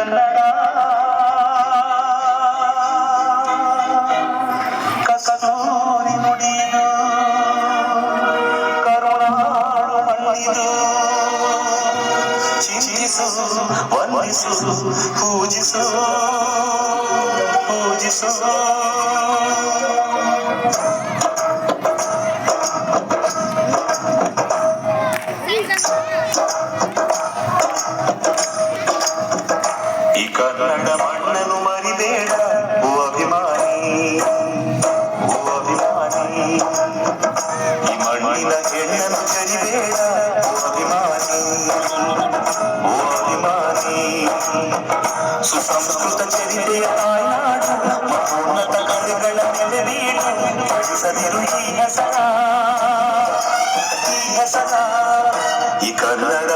కన్నడా. కసనూరి నుడిను కరుణాడు మన్నిను చింతిసు వందిసు పూజిసు పూజిసు సుసంస్కృత చరితే ఆయనాడు ఉన్నత కళగళ నెలవీడు పరిసదిరు ఈహ సదా ఈహ సదా ఈ కన్నడ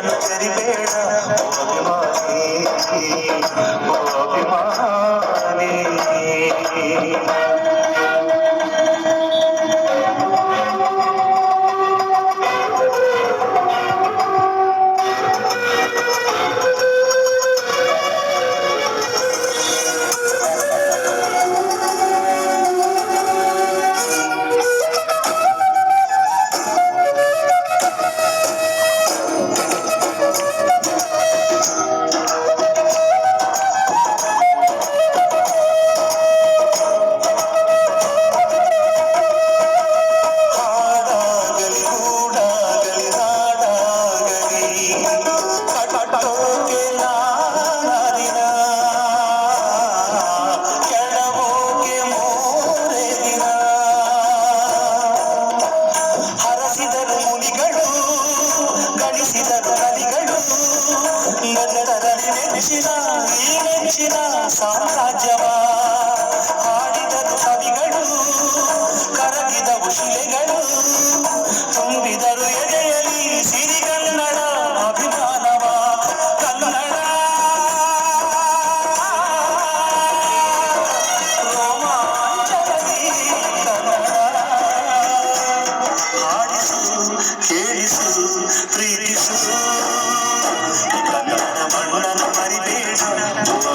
ಅಭಿಮಾನಿ ಓ ಅಭಿಮಾನಿ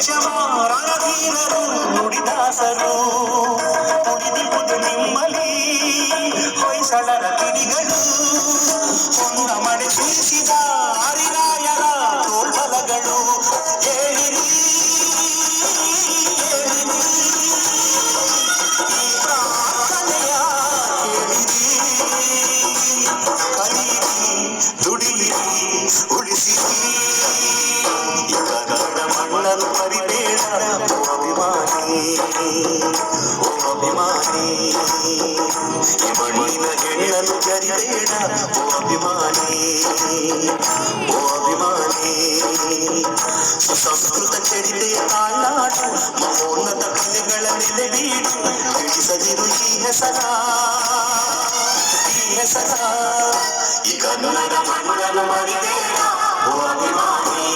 ಜಯ ಯಜ್ಜಮ ರಣಧೀರರು ನುಡಿದಾಸರು ಉಳಿದಿರುವುದು ನಿಮ್ಮಲ್ಲಿ ಹೊಯ್ಸಳರ ಕಿಡಿಗಳು ಮರಿಬೇಡ ಓ ಅಭಿಮಾನಿ ಓ ಅಭಿಮಾನಿ ಈ ಮಣ್ಣಿನ ಹೆಣ್ಣನ್ನು ಜರಿಬೇಡ ಓ ಅಭಿಮಾನಿ ಓ ಅಭಿಮಾನಿ ಸುಸಂಸ್ಕೃತ ಚರಿತೆಯ ತಾಯ್ನಾಡು ಮಹೋನ್ನತ ಕಲೆಗಳ ನೆಲೆ ತಿಳಿಸದಿರು ಈ ಹೆಸರ ಈ ಹೆಸರ ಈ ಕನ್ನಡ ಮಣ್ಣನ್ನು ಮರಿಬೇಡ ಓ ಅಭಿಮಾನಿ